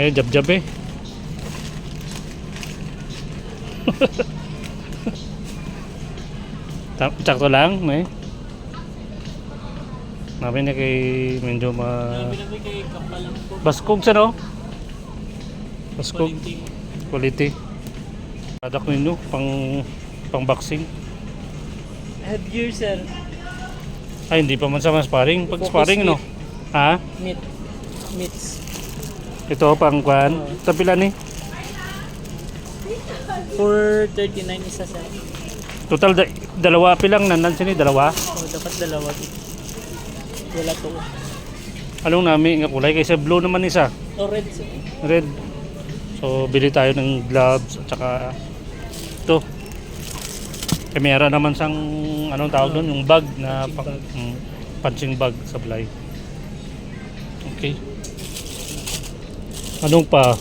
May jab-jab eh. Sakto lang, may. Nabi na kay medyo ma... Namin. Baskog sa no? Baskog. Quality. Product ninyo, pang pang boxing. Headgear sir. Ay, hindi pa man sa sparring. Pag sparring, no? Ha? Meat. Meats. Ito, pang kwan. Ito pila ni? 439 isa sir. Total, da- dalawa pilang nandan sini, dalawa. Oh, dapat dalawa. Wala to. Anong nami nga kulay? Kaysa blue naman isa. Oh, red sir. Red. So, bili tayo ng gloves at saka ito. Kamera naman sang anong tawag doon? Yung bag na Punching pang, bag. mm, punching bag supply. Okay. Anong pa?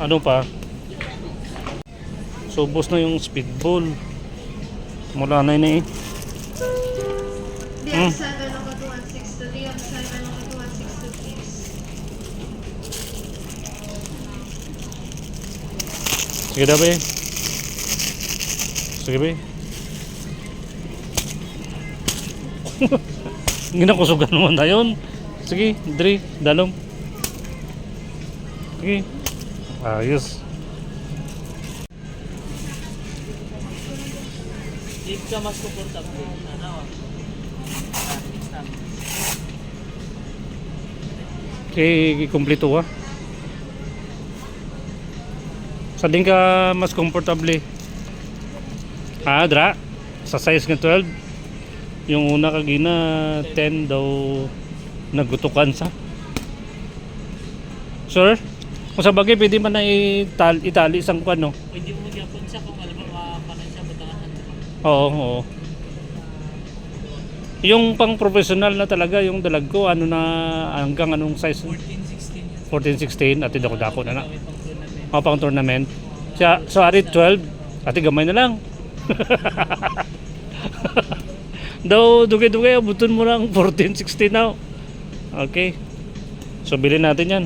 Ano pa? So, ubos na yung speedball. Mula na yun eh. Sa ano ko 216 diyan sa ano ko 216 please. Sige na ba eh? Sige ba eh? Ginakusugan naman na yun. Sige, Dre, dalom. Sige. Ayos. Hindi ka mas comfortable. Ano? Ah. Okay, kumpleto ka. Sa din ka mas komportable. Ah, dra. Sa size nga 12. Yung una kagina 10 daw nagutukan sa. Sir? Kung sa bagay, pwede man na ital itali isang kwan, no? Pwede mo magyapon siya kung alam mo makapanan siya batangan Oo, oo. Yung pang professional na talaga, yung dalag ko, ano na, hanggang anong size? 14, 16 yan. 14, 16, ati dako-dako na na. Pang tournament. Mga pang tournament. Siya, so ari 12, ati gamay na lang. Daw, dugay-dugay, abutin mo lang 14, 16 now. Okay. So, bilhin natin yan.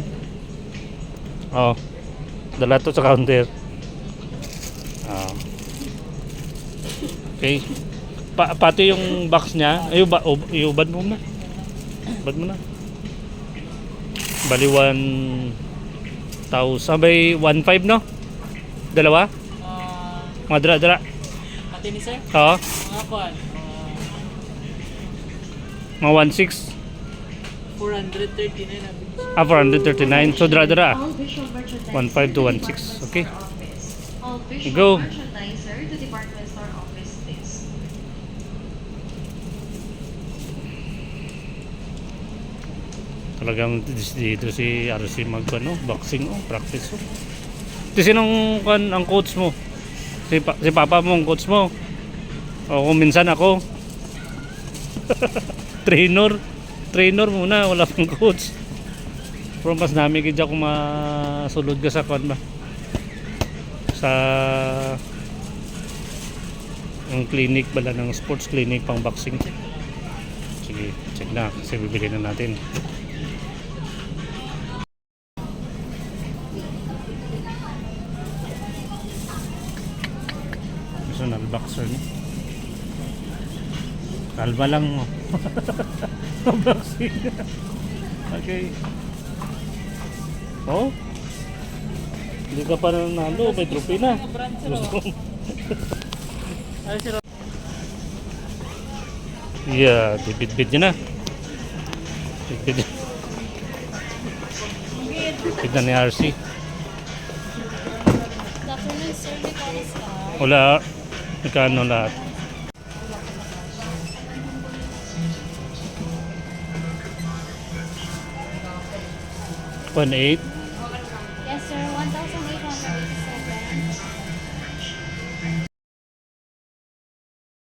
Oh. Dala to sa counter. Oh. Okay. Pa pati yung box niya, ay, ba, ub- iubad mo na. Ubad mo na. Bali 1,000, sabay 1,500 no? Dalawa? Ah, Mga dra dra. pati ni sir? Oo. Mga kuan. Mga 1,600. 439 na. Ah, 439. So dra dra. All visual merchandise 1.5 to 1.6, to department okay. Go. merchandiser to department store office please. Talagang dito si RC mag ano, boxing oh, practice oh. Ito sinong kan ang coach mo? Si, pa, si papa mo ang coach mo. O kung minsan ako. trainer. Trainer muna, wala pang coach. Pero mas namin kaya kung masulod ka sa kwan ba? Sa ang clinic bala ng sports clinic pang boxing. Sige, check na kasi bibili na natin. Personal boxer ni. Kalma lang mo. Boxing. okay. Oh. Hindi ka pa nanalo, may trophy na. Oh. Yeah, bit-bit niya na. Bit-bit. Bit na ni RC. Wala. Nagkano lahat. One eight.